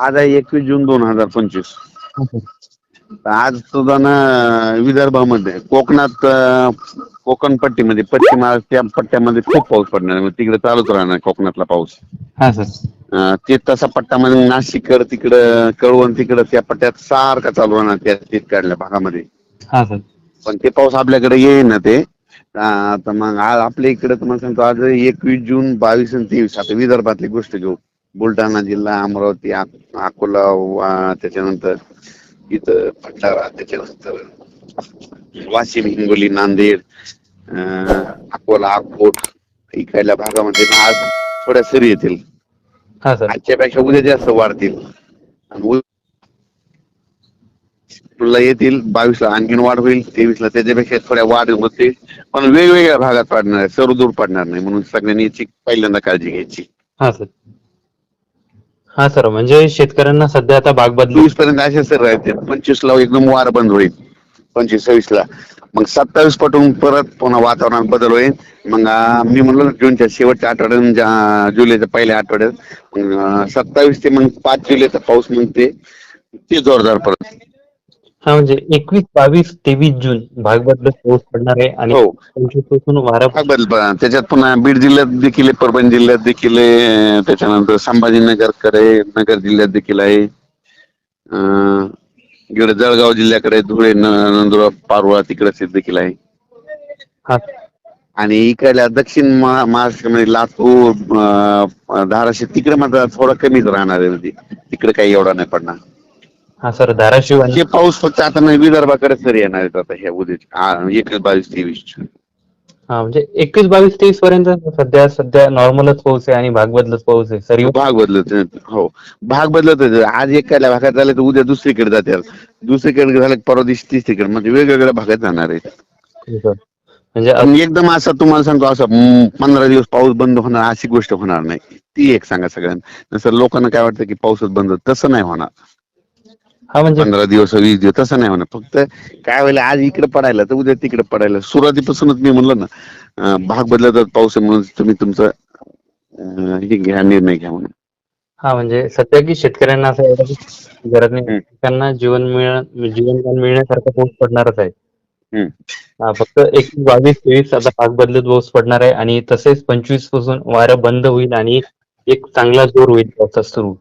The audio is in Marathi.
आज आहे एकवीस जून दोन हजार पंचवीस. आज सुद्धा ना विदर्भामध्ये कोकणात अं, कोकण पट्टीमध्ये पश्चिम महाराष्ट्र पट्ट्यामध्ये खूप पाऊस पडणार आहे. तिकडे चालूच राहणार कोकणातला पाऊस. हा सर. अं, ते तसा पट्टामध्ये नाशिककडे तिकडं कळवण तिकडं त्या पट्ट्यात सारखा चालू राहणार त्या तिकडल्या भागामध्ये. हा सर. पण ते पाऊस आपल्याकडे येईल ना ते. अं, तर मग आज आपल्या इकडे तुम्हाला सांगतो आज एकवीस जून बावीस आणि तेवीस आता विदर्भातली गोष्ट घेऊ. बुलढाणा जिल्हा अमरावती अक- अकोला वा- त्याच्यानंतर इथं भंडारा त्याच्यानंतर वाशिम हिंगोली नांदेड अकोला अकोट इकडल्या भागामध्ये आज थोड्या सरी येतील. सर. आजच्यापेक्षा उद्या जास्त वाढतील. ला येतील बावीसला आणखीन वाढ होईल तेवीसला त्याच्यापेक्षा थोड्या वाढ होतील पण वेगवेगळ्या भागात पडणार आहे सर्वदूर पडणार नाही म्हणून सगळ्यांनी याची पहिल्यांदा काळजी घ्यायची. हा सर म्हणजे शेतकऱ्यांना सध्या आता बाग बदलू चोवीसपर्यंत असे सर राहते पंचवीस ला एकदम वार बंद होईल. पंचवीस सव्वीस ला. मग सत्तावीस पटून परत पुन्हा वातावरणात बदल होईल. मग अं, मी म्हणलो ना जूनच्या शेवटच्या आठवड्यात म्हणजे, जा- जुलैच्या पहिल्या आठवड्यात. मग सत्तावीस ते मग पाच जुलैचा पाऊस मग ते ते जोरदार परत. हा म्हणजे एकवीस बावीस तेवीस जून भाग बदलत पाऊस पडणार आहे आणि हो. पंचवीसपासून वारा भाग बदल पडणार. त्याच्यात पुन्हा बीड जिल्ह्यात देखील आहे, परभणी जिल्ह्यात देखील आहे, त्याच्यानंतर संभाजीनगरकडे नगर जिल्ह्यात देखील आहे. अं, इकडे जळगाव जिल्ह्याकडे धुळे न- नंदुरबार पारोळा तिकडे देखील आहे. हा. आणि इकडल्या दक्षिण महा- महाराष्ट्रामध्ये लातूर अं, धाराशिव तिकडे मात्र थोडा कमीच राहणार आहे म्हणजे. तिकडे काही एवढा नाही पडणार. हा सर धाराशिव आणि पाऊस फक्त आता नाही विदर्भाकडे सर येणार आहेत आता ह्या उद्या एकवीस बावीस तेवीस हा म्हणजे एकवीस बावीस तेवीस पर्यंत सध्या सध्या नॉर्मलच पाऊस आहे आणि भाग बदलत पाऊस आहे. सर भाग बदलत हो. भाग बदलत आहे. आज एकाल्या भागात झाले तर उद्या दुसरीकडे जाते. दुसरीकडे झालं की परवा दिवशी तिसरीकडे. म्हणजे वेगवेगळ्या भागात जाणार आहे म्हणजे आणि एकदम असं तुम्हाला सांगतो असं हम्म, पंधरा दिवस पाऊस बंद होणार अशी गोष्ट होणार नाही. ती एक सांगा सगळ्यांना. नसं लोकांना काय वाटतं की पाऊसच बंद होतो. तसं नाही होणार. हा म्हणजे पंधरा दिवस वीस दिवस तसं नाही होणार फक्त काय व्हायला आज इकडे पडायला तर उद्या तिकडे पडायला. सुरुवातीपासूनच मी म्हणलं ना अं, भाग बदलतात पाऊस आहे म्हणून तुम्ही तुमचं अं, हे घ्या निर्णय घ्या म्हणून. हा म्हणजे सध्या की शेतकऱ्यांना असं की गरज नाही. त्यांना जीवन मिळ जीवनदान मिळण्यासारखा पाऊस पडणारच आहे. हम्म. हा, फक्त एकवीस बावीस तेवीस आता भाग बदलत पाऊस पडणार आहे आणि तसेच पंचवीसपासून वारं बंद होईल आणि एक चांगला जोर होईल पावसाचा सुरू.